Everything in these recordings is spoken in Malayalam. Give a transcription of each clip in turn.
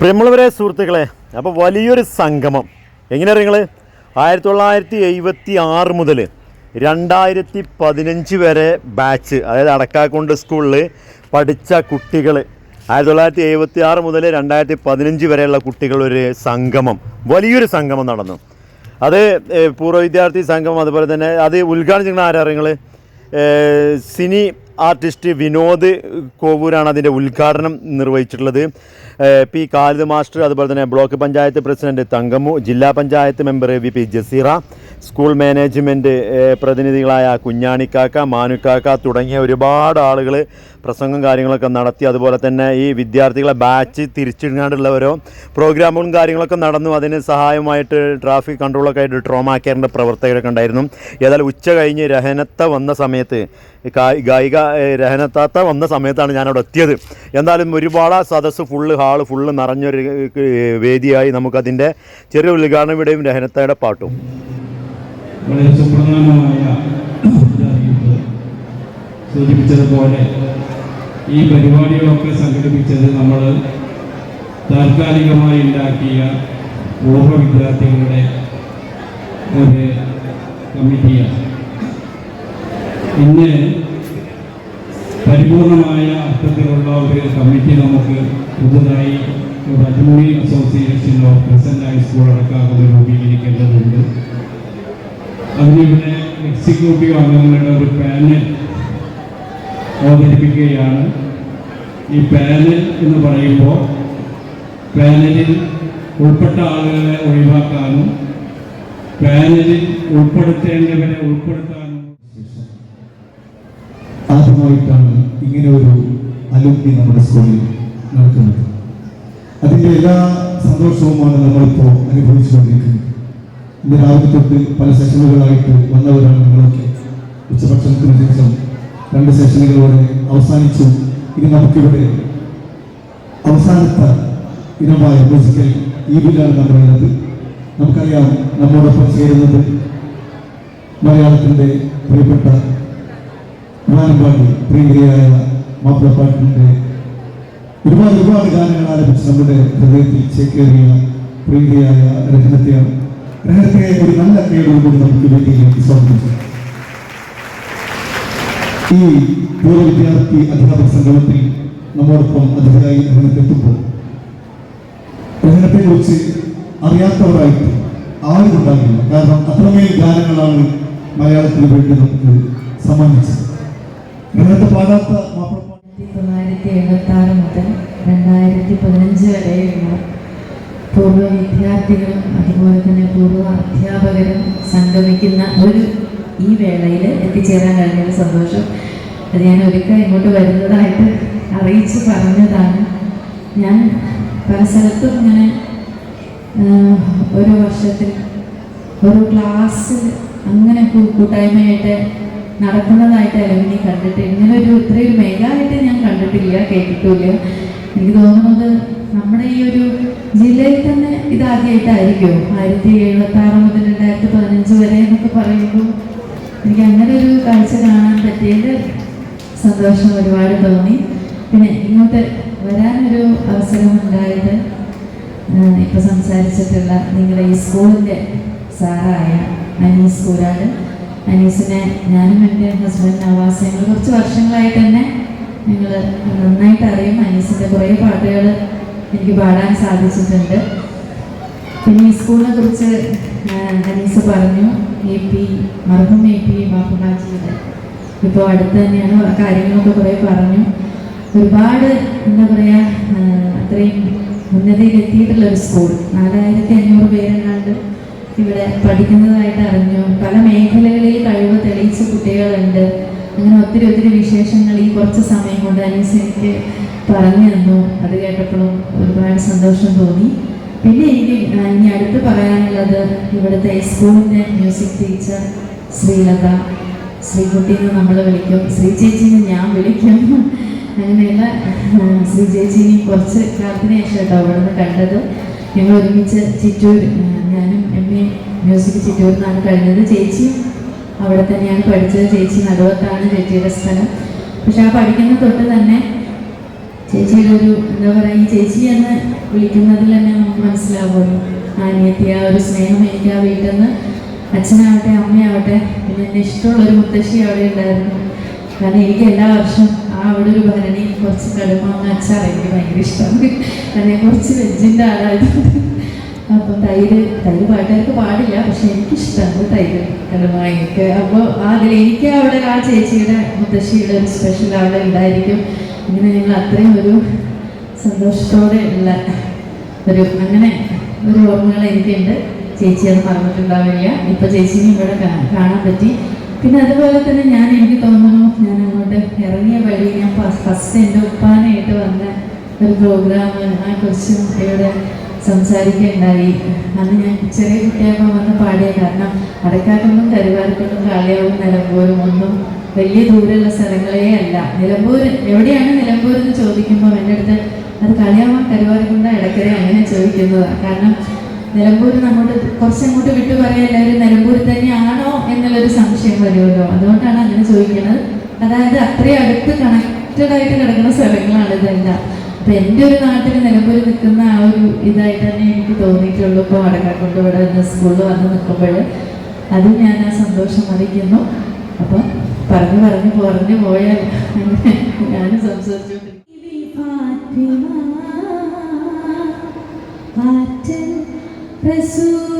പ്രിയമുള്ളവരെ സുഹൃത്തുക്കളെ അപ്പോൾ വലിയൊരു സംഗമം. എങ്ങനെയാണ് നിങ്ങൾ ആയിരത്തി തൊള്ളായിരത്തി എഴുപത്തി ആറ് മുതൽ രണ്ടായിരത്തി പതിനഞ്ച് വരെ ബാച്ച് അതായത് അടക്കാക്കുണ്ട് സ്കൂളിൽ പഠിച്ച കുട്ടികൾ ആയിരത്തി തൊള്ളായിരത്തി എഴുപത്തി ആറ് മുതൽ രണ്ടായിരത്തി പതിനഞ്ച് വരെയുള്ള കുട്ടികളൊരു സംഗമം. വലിയൊരു സംഗമം നടന്നു. അത് പൂർവ വിദ്യാർത്ഥി സംഗമം അതുപോലെ തന്നെ അത് ഉദ്ഘാടനം ചെയ്യുന്ന ആരാ നിങ്ങൾ സിനി ആർട്ടിസ്റ്റ് വിനോദ് കോവൂരാണ് അതിന്റെ ഉദ്ഘാടനം നിർവഹിച്ചിട്ടുള്ളത്. പി കാലിദ് മാസ്റ്റർ അതുപോലെ തന്നെ ബ്ലോക്ക് പഞ്ചായത്ത് പ്രസിഡന്റ് തങ്കമു ജില്ലാ panchayat member V P Jaseera school management പ്രതിനിധികളായ കുഞ്ഞാണിക്കാക്ക മാനുക്കാക്ക തുടങ്ങിയ ഒരുപാട് ആളുകൾ പ്രസംഗം കാര്യങ്ങളൊക്കെ നടത്തി അതുപോലെ തന്നെ ഈ വിദ്യാർത്ഥികളെ ബാച്ച് തിരിച്ചിടാണ്ടുള്ള ഓരോ പ്രോഗ്രാമുകളും കാര്യങ്ങളൊക്കെ നടന്നു അതിന് സഹായമായിട്ട് ട്രാഫിക് കൺട്രോളൊക്കെ ആയിട്ട് ട്രോമാ കെയറിന്റെ പ്രവർത്തകരൊക്കെ ഉണ്ടായിരുന്നു. ഏതായാലും ഉച്ച കഴിഞ്ഞ് രഹനത്ത വന്ന സമയത്ത് ഗായി- ഗായിക രഹനത്താത്ത വന്ന സമയത്താണ് ഞാൻ അവിടെ എത്തിയത്. എന്തായാലും ഒരുപാട് സദസ്സ് ഫുള്ള് ഹാൾ ഫുള്ള് നിറഞ്ഞൊരു വേദിയായി നമുക്കതിന്റെ ചെറിയ ഉദ്ഘാടനം ഇവിടെയും രഹനത്തയുടെ പാട്ടും. സൂചിപ്പിച്ചതുപോലെ ഈ പരിപാടികളൊക്കെ സംഘടിപ്പിച്ചത് നമ്മൾ താൽക്കാലികമായി ഉണ്ടാക്കിയ പൂർവ വിദ്യാർത്ഥികളുടെ ഒരു കമ്മിറ്റിയാണ്. ഇന്ന് പരിപൂർണമായ അർത്ഥത്തിലുള്ള ഒരു കമ്മിറ്റി നമുക്ക് പുതുതായി alumni association of present high school അടക്കാതെ രൂപീകരിക്കേണ്ടതുണ്ട്. അതിനിവിടെ എക്സിക്യൂട്ടീവ് അംഗങ്ങളുടെ ഒരു പാനൽ അവതരിപ്പിക്കുകയാണ്. ഈ പാനൽ എന്ന് പറയുമ്പോൾ പാനലിൽ ഉൾപ്പെട്ട ആളുകളെ ഒഴിവാക്കാനും പാനലിൽ ഉൾപ്പെടുത്തേണ്ടവരെ ഉൾപ്പെടുത്താനും ആദ്യമായിട്ടാണ് ഇങ്ങനെ ഒരു അലുമിനി നമ്മുടെ സ്കൂളിൽ നടക്കുന്നത് അതിന്റെ എല്ലാ സന്തോഷവുമാണ് നമ്മളിപ്പോൾ അനുഭവിച്ചുകൊണ്ടിരിക്കുന്നത്. ഇന്ന് രാവിലെ തൊട്ട് പല സെഷനുകളായിട്ട് വന്നവരാണ് നിങ്ങളൊക്കെ ഉച്ചഭക്ഷണത്തിന് ശേഷം രണ്ട് സെഷനുകളോടെ അവസാനിച്ചു. ഇനി നമുക്കിവിടെ അവസാനത്തെ ഇനമായ മ്യൂസിക്കൽ ഈവിലാണ് നമ്മളുള്ളത് നമുക്കറിയാം നമ്മോടൊപ്പം ചേരുന്നത് മലയാളത്തിന്റെ പ്രിയപ്പെട്ട വാനമ്പാടി പ്രിയങ്കരയായ മാപ്പിളപ്പാട്ടിന്റെ ഒരുപാട് ഒരുപാട് ഗാനങ്ങൾ ആലപിച്ച് നമ്മുടെ ഹൃദയത്തിൽ ചേക്കേറിയ പ്രിയങ്കരയായ രഹനത്തെയാണ്. രഹനത്തെ ഒരു നല്ല കൈയോടുകൂടി നമുക്ക് വേദിയിലേക്ക് സ്വാഗതം. ഈ പൂർവ വിദ്യാർത്ഥി അധ്യാപക സംഗമത്തിൽ നമ്മോടൊപ്പം അതിഥിയായി രഹനത്തെത്തുമ്പോൾ രഹനത്തെ കുറിച്ച് അറിയാത്തവരായിട്ട് ആരും ഉണ്ടാകില്ല. കാരണം അത്രമേൽ ഗാനങ്ങളാണ് മലയാളത്തിന് വേണ്ടി നമുക്ക് സമ്മാനിച്ചത് രഹനത്തെ പാടാത്ത മാപ്പിളപ്പാട്ട് ആയിരത്തി തൊള്ളായിരത്തി എഴുപത്തി ആറ് മുതൽ രണ്ടായിരത്തി പതിനഞ്ച് വരെയുള്ള പൂർവ വിദ്യാർത്ഥികളും അതുപോലെ തന്നെ പൂർവ അധ്യാപകരും സംഗമിക്കുന്ന ഒരു ഈ വേളയിൽ എത്തിച്ചേരാൻ കഴിഞ്ഞൊരു സന്തോഷം. അത് ഞാൻ ഒരിക്കൽ ഇങ്ങോട്ട് വരുന്നതായിട്ട് അറിയിച്ച് പറഞ്ഞതാണ്. ഞാൻ പല സ്ഥലത്തും ഇങ്ങനെ ഒരു വർഷത്തിൽ ഒരു ക്ലാസ് അങ്ങനെ കൂട്ടായ്മയായിട്ട് നടക്കുന്നതായിട്ട് അലുമിനി കണ്ടിട്ട് ഇങ്ങനെ ഒരു ഇത്രയും മേഖലയായിട്ട് ഞാൻ കണ്ടിട്ടില്ല കേട്ടിട്ടില്ല എനിക്ക് തോന്നുന്നത് നമ്മുടെ ഈ ഒരു ജില്ലയിൽ തന്നെ ഇതാദ്യമായിട്ടായിരിക്കും ആയിരത്തി എഴുപത്തി ആറ് മുതൽ രണ്ടായിരത്തി പതിനഞ്ച് വരെ എന്നൊക്കെ പറയുമ്പോൾ എനിക്ക് അങ്ങനെ ഒരു കാഴ്ച കാണാൻ പറ്റിയത് സന്തോഷം ഒരുപാട് തോന്നി. പിന്നെ ഇങ്ങോട്ട് വരാനൊരു അവസരം ഉണ്ടായത് ഇപ്പൊ സംസാരിച്ചിട്ടുള്ള നിങ്ങളുടെ ഈ സ്കൂളിന്റെ സാറായ അനീസ് കൂരാട്. അനീസിനെ ഞാനും എന്റെ ഹസ്ബൻഡ് നവാസ് ഞങ്ങൾ കുറച്ച് വർഷങ്ങളായിട്ട് തന്നെ ഞങ്ങൾ നന്നായിട്ട് അറിയും അനീസിന്റെ കുറേ പാട്ടുകൾ എനിക്ക് പാടാൻ സാധിച്ചിട്ടുണ്ട്. പിന്നെ ഈ സ്കൂളിനെ കുറിച്ച് അനീസ് പറഞ്ഞു എ പി മർഹൂം എ പി ബാബുബാജിയുടെ ഇപ്പോൾ അടുത്ത് തന്നെയാണ് കാര്യങ്ങളൊക്കെ കുറേ പറഞ്ഞു. ഒരുപാട് എന്താ പറയുക അത്രയും ഉന്നതിയിലെത്തിയിട്ടുള്ള ഒരു സ്കൂൾ. നാലായിരത്തി അഞ്ഞൂറ് പേരെങ്ങാണ്ട് ഇവിടെ പഠിക്കുന്നതായിട്ട് അറിഞ്ഞു. പല മേഖലകളിൽ കഴിവ് തെളിയിച്ച കുട്ടികളുണ്ട്. അങ്ങനെ ഒത്തിരി ഒത്തിരി വിശേഷങ്ങൾ ഈ കുറച്ച് സമയം കൊണ്ട് അനീസ് എനിക്ക് പറഞ്ഞു തന്നു. അത് കേട്ടപ്പോഴും ഒരുപാട് സന്തോഷം തോന്നി. പിന്നെ എനിക്ക് ഇനി അടുത്ത് പറയാനുള്ളത് ഇവിടുത്തെ സ്കൂളിന്റെ മ്യൂസിക് ടീച്ചർ ശ്രീലത. ശ്രീകുട്ടി എന്ന് നമ്മൾ വിളിക്കും. ശ്രീ ചേച്ചിന്ന് ഞാൻ വിളിക്കും. അങ്ങനെയുള്ള ശ്രീ ചേച്ചിനെ കുറച്ച് കാലത്തിന് ശേഷം കേട്ടോ അവിടെ നിന്ന് കണ്ടത്. ഞങ്ങൾ ഒരുമിച്ച് ചിറ്റൂർ മ്യൂസിക് ചിറ്റൂരിൽ കഴിഞ്ഞത്. ചേച്ചി അവിടെ തന്നെയാണ് പഠിച്ചത്. ചേച്ചി നടുവത്താണ് ചേച്ചിയുടെ സ്ഥലം. പക്ഷെ ആ പഠിക്കുന്ന തൊട്ട് തന്നെ ചേച്ചിയുടെ ഒരു എന്താ പറയുക ഈ ചേച്ചി എന്ന് വിളിക്കുന്നതിൽ തന്നെ നമുക്ക് മനസ്സിലാവുമല്ലോ. അനിയത്തി ആ ഒരു സ്നേഹം എനിക്ക് ആ വീട്ടിൽ നിന്ന് അച്ഛനാവട്ടെ അമ്മയാവട്ടെ പിന്നെ എന്നെ ഇഷ്ടമുള്ള ഒരു മുത്തശ്ശി അവിടെ ഉണ്ടായിരുന്നു. കാരണം എനിക്ക് എല്ലാ വർഷവും ആ അവിടെ ഒരു ഭരണി കുറച്ച് കടുമാങ്ങ അച്ചാർ എനിക്ക് ഭയങ്കര ഇഷ്ടമാണ്. കാരണം കുറച്ച് വെജിന്റെ ആളായതുകൊണ്ട് അപ്പോൾ തൈര് തൈര് പാട്ടുകാർക്ക് പാടില്ല പക്ഷെ എനിക്കിഷ്ടമാണ് തൈര്. കലമായിട്ട് അപ്പോൾ അതിൽ എനിക്ക് അവിടെ ആ ചേച്ചിയുടെ മുത്തശ്ശിയുടെ ഒരു സ്പെഷ്യൽ അവിടെ ഉണ്ടായിരിക്കും. ഇങ്ങനെ ഞങ്ങൾ അത്രയും ഒരു സന്തോഷത്തോടെ ഉള്ള ഒരു അങ്ങനെ ഒരു ഓർമ്മകൾ എനിക്കുണ്ട്. ചേച്ചി അത് പറഞ്ഞിട്ടുണ്ടാവില്ല ഇപ്പൊ ചേച്ചിനെ ഇവിടെ കാണാൻ പറ്റി. പിന്നെ അതുപോലെ തന്നെ ഞാൻ എനിക്ക് തോന്നുന്നു ഞാൻ അങ്ങോട്ട് ഇറങ്ങിയ വഴി ഞാൻ ഫസ്റ്റ് എന്റെ ഉപ്പാനായിട്ട് വന്ന ഒരു പ്രോഗ്രാം ആ കുറിച്ചും ഇവിടെ സംസാരിക്കുകയുണ്ടായി അന്ന് ഞാൻ ചെറിയ കുട്ടിയാകുമ്പോൾ വന്ന് പാടിയ കാരണം അടക്കാട്ടൊന്നും കരുവാർക്കൊണ്ടും കാളിയാവും നിലമ്പൂരും ഒന്നും വലിയ ദൂരമുള്ള സ്ഥലങ്ങളേ അല്ല. നിലമ്പൂർ എവിടെയാണ് നിലമ്പൂർ എന്ന് ചോദിക്കുമ്പോൾ എന്റെ അടുത്ത് അത് കളിയാവാൻ കരുവാരക്കുണ്ട ഇടക്കര അങ്ങനെ ചോദിക്കുന്നതാണ് കാരണം നിലമ്പൂർ നമ്മോട് കുറച്ചങ്ങോട്ട് വിട്ടു പറയാൻ എല്ലാവരും നിലമ്പൂർ തന്നെയാണോ എന്നുള്ളൊരു സംശയം വരുമല്ലോ. അതുകൊണ്ടാണ് അങ്ങനെ ചോദിക്കുന്നത് അതായത് അത്രയും അടുത്ത് കണക്റ്റഡ് ആയിട്ട് കിടക്കുന്ന സ്ഥലങ്ങളാണ് ഇതെല്ലാം. അപ്പൊ എന്റെ ഒരു നാട്ടിൽ നിലമ്പൂർ നിൽക്കുന്ന ആ ഒരു ഇതായിട്ട് തന്നെ എനിക്ക് തോന്നിയിട്ടുള്ളൂ. ഇപ്പോൾ അടക്കാക്കൊണ്ട് ഇവിടെ നിന്ന് സ്കൂളിൽ വന്ന് നിൽക്കുമ്പോൾ അത് ഞാൻ ആ സന്തോഷം അറിയിക്കുന്നു. അപ്പം പറഞ്ഞു പറഞ്ഞു പറഞ്ഞു പോയാൽ ഞാൻ സംസാരിച്ചു സംസാരിച്ചുകൊണ്ടിരിക്കും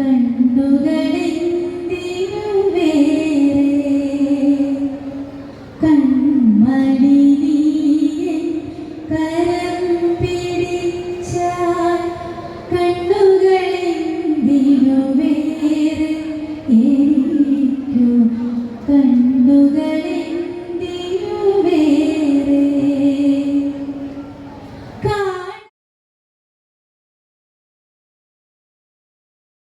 കണ്ണുകളെന്തിനു